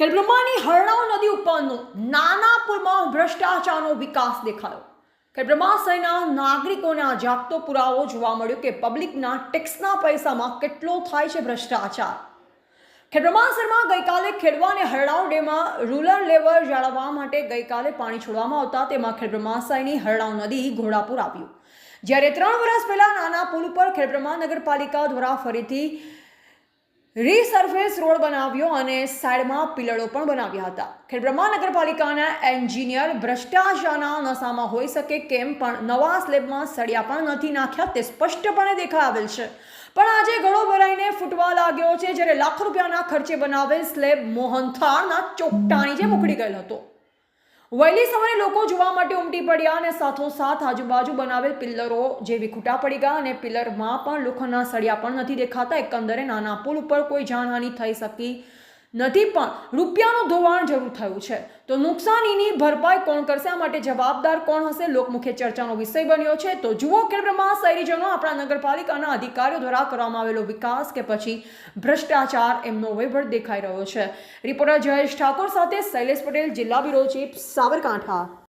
ખેડબ્રહ્માની હરણાવ નદી ઉપરનો નાના પુલમાં ભ્રષ્ટાચારનો વિકાસ દેખાયો. ખેડબ્રહ્મા શહેરના નાગરિકોને આ જાગતો પુરાવો જોવા મળ્યો કે પબ્લિકના ટેક્સના પૈસામાં કેટલો થાય છે ભ્રષ્ટાચાર. ખેડબ્રહ્મા શહેરમાં ગઈકાલે ખેડવા અને હરણાવ ડેમાં રૂરલ લેવલ જાળવવા માટે ગઈકાલે પાણી છોડવામાં આવતા તેમાં ખેડબ્રહ્માસાઈની હરણાવ નદી ઘોડાપુર આવ્યું. જ્યારે ત્રણ વર્ષ પહેલા નાના પુલ ઉપર ખેડબ્રહ્મા નગરપાલિકા દ્વારા ફરીથી રીસર્ફેસ રોડ બનાવ્યો અને સાઈડમાં પિલરો પણ બનાવ્યા હતા. ખેડબ્રહ્મા નગરપાલિકાના એન્જિનિયર ભ્રષ્ટાચારના નશામાં હોઈ શકે કેમ પણ નવા સ્લેબમાં સળિયા પણ નથી નાખ્યા તે સ્પષ્ટપણે દેખાઈ આવેલ છે. પણ આજે ગળો ભરાઈને ફૂટવા લાગ્યો છે જ્યારે લાખ રૂપિયાના ખર્ચે બનાવેલ સ્લેબ મોહનથાળના ચોકટાણી જેમ ઉખડી ગયેલ હતો. વહેલી સવારે લોકો જોવા માટે પડ્યા અને સાથોસાથ આજુબાજુ બનાવેલ પિલ્લરો જે વિખૂટા પડી ગયા અને પિલ્લરમાં પણ લોખંડના સળિયા પણ નથી દેખાતા. એકંદરે નાના પુલ ઉપર કોઈ જાનહાનિ થઈ શકી નથી, પણ રૂપિયાનું ધોવાણ જરૂર થયું છે. તો નુકસાનીની ભરપાઈ કોણ કરશે? આ માટે જવાબદાર કોણ હશે? લોકમુખ્ય ચર્ચાનો વિષય બન્યો છે. તો જુઓ કેન્દ્રમાં શહેરીજનો આપણા નગરપાલિકાના અધિકારીઓ દ્વારા કરવામાં આવેલો વિકાસ કે પછી ભ્રષ્ટાચાર એમનો વહીવટ દેખાઈ રહ્યો છે. રિપોર્ટર જયેશ ઠાકોર સાથે શૈલેષ પટેલ, જિલ્લા બ્યુરો ચીફ સાબરકાંઠા